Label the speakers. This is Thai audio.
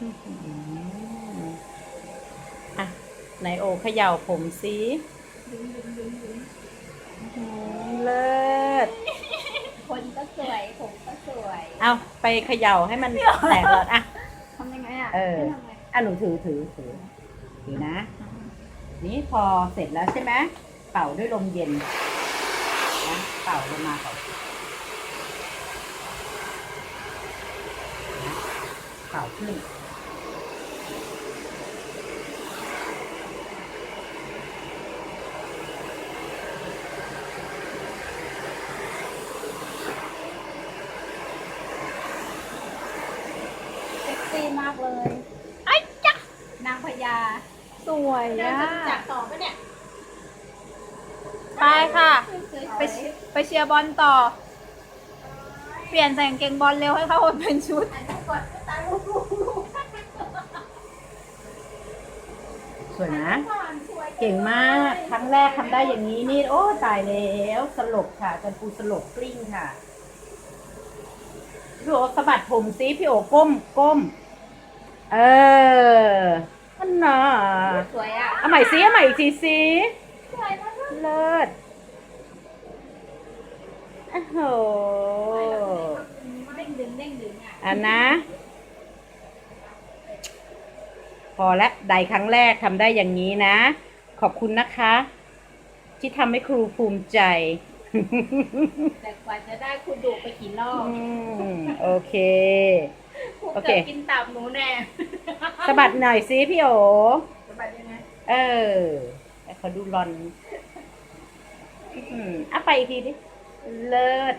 Speaker 1: อื้อหืออะไหนโอเขย่าผมสิ
Speaker 2: ดึงดึงดึงดึง
Speaker 1: อื้อหือเลิศ
Speaker 2: คนก็สวย ผมก็สวย
Speaker 1: เอาไปเขย่าให้มันแตกก่อนอะ
Speaker 2: ทำยังไงอะ
Speaker 1: เออ
Speaker 2: ให้ทำไง
Speaker 1: อะหนูถือถือถือถือนะ นี่พอเสร็จแล้วใช่ไหมเป่าด้วยลมเย็นนะเป่าลงมาก่อนนะเป่าขึ้น
Speaker 2: ซ็กซี่มากเลยไอ้จ๊ะนางพญา
Speaker 3: สวย
Speaker 2: เดิน
Speaker 3: อะ
Speaker 2: จะจักต่อปะเนี่ย
Speaker 3: ไปค่ะ
Speaker 2: สวย
Speaker 3: ไปไปเชียร์บอลต่อ เปลี่ยนใส่กางเกงบอลเร็วให้เขาเป็นชุด
Speaker 2: อันนี้กดตาลูกลูกลูก
Speaker 1: สวยนะ
Speaker 2: ก่อนสวย
Speaker 1: เก่งมาก ครั้งแรกทำได้อย่างนี้นี่ โอ้ ตายแล้ว สลบค่ะจันปูสลบกลิ้งค่ะ พี่โอสะบัดผมซิพี่โอก้มก้ม เอออันน่ะ
Speaker 2: สวยอะ
Speaker 1: เอาใหม่ซิเอาใหม่อีกทีซิ
Speaker 2: สวยมากเลย
Speaker 1: เลิศโอ้โห
Speaker 2: เด้งดึงเด้งดึงอะ
Speaker 1: อันนะ พอและใดครั้งแรกทำได้อย่างนี้นะ ขอบคุณนะคะ ที่ทำให้ครูภูมิใจ
Speaker 2: แต่กว่าจะได้คุณดุไปกี่รอบ
Speaker 1: อืม โอเค
Speaker 2: ครู
Speaker 1: โอเค
Speaker 2: เกิดกินตับหนูแน่
Speaker 1: สะบัดหน่อยสิพี่โอ
Speaker 2: สะบัดยังไง
Speaker 1: เออให้เขาดูรอนอืมอะไปอีกทีดิ เลิศ